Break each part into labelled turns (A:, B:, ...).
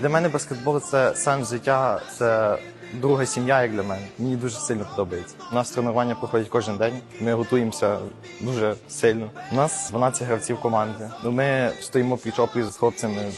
A: Для мене баскетбол це сенс життя, це друга сім'я, як для мене. Мені дуже сильно подобається. У нас тренування проходять кожен день. Ми готуємося дуже сильно. У нас 12 гравців команди. Ми стоїмо пліч-опліч з хлопцями.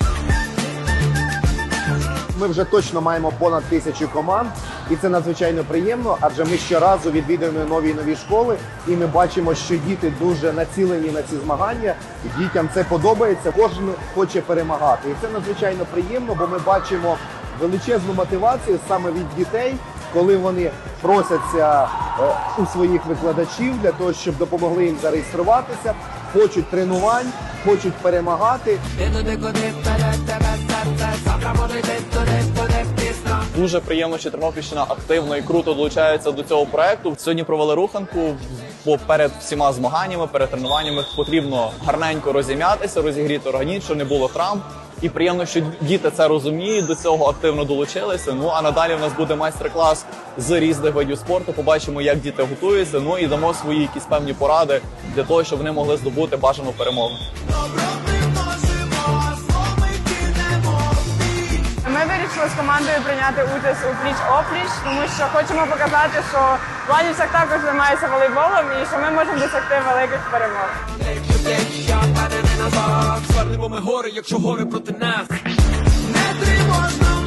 B: Ми вже точно маємо понад тисячу команд, і це надзвичайно приємно, адже ми щоразу відвідуємо нові і нові школи, і ми бачимо, що діти дуже націлені на ці змагання. Дітям це подобається. Кожен хоче перемагати, і це надзвичайно приємно, бо ми бачимо величезну мотивацію саме від дітей, коли вони просяться е, у своїх викладачів для того, щоб допомогли їм зареєструватися, хочуть тренувань, хочуть перемагати.
C: Дуже приємно, що Тернопільщина активно і круто долучається до цього проекту. Сьогодні провели руханку, бо перед всіма змаганнями, перед тренуваннями потрібно гарненько розім'ятися, розігріти організм, щоб не було травм. І приємно, що діти це розуміють, до цього активно долучилися. Ну а надалі в нас буде майстер-клас з різних видів спорту. Побачимо, як діти готуються. Ну і дамо свої якісь певні поради для того, щоб вони могли здобути бажану перемогу.
D: Вирішили з командою прийняти участь у пліч опліч, тому що хочемо показати, що Владівцях також займається волейболом і що ми можемо досягти великих перемог.
E: Звернемо ми гори, якщо гори проти нас. Не тривожно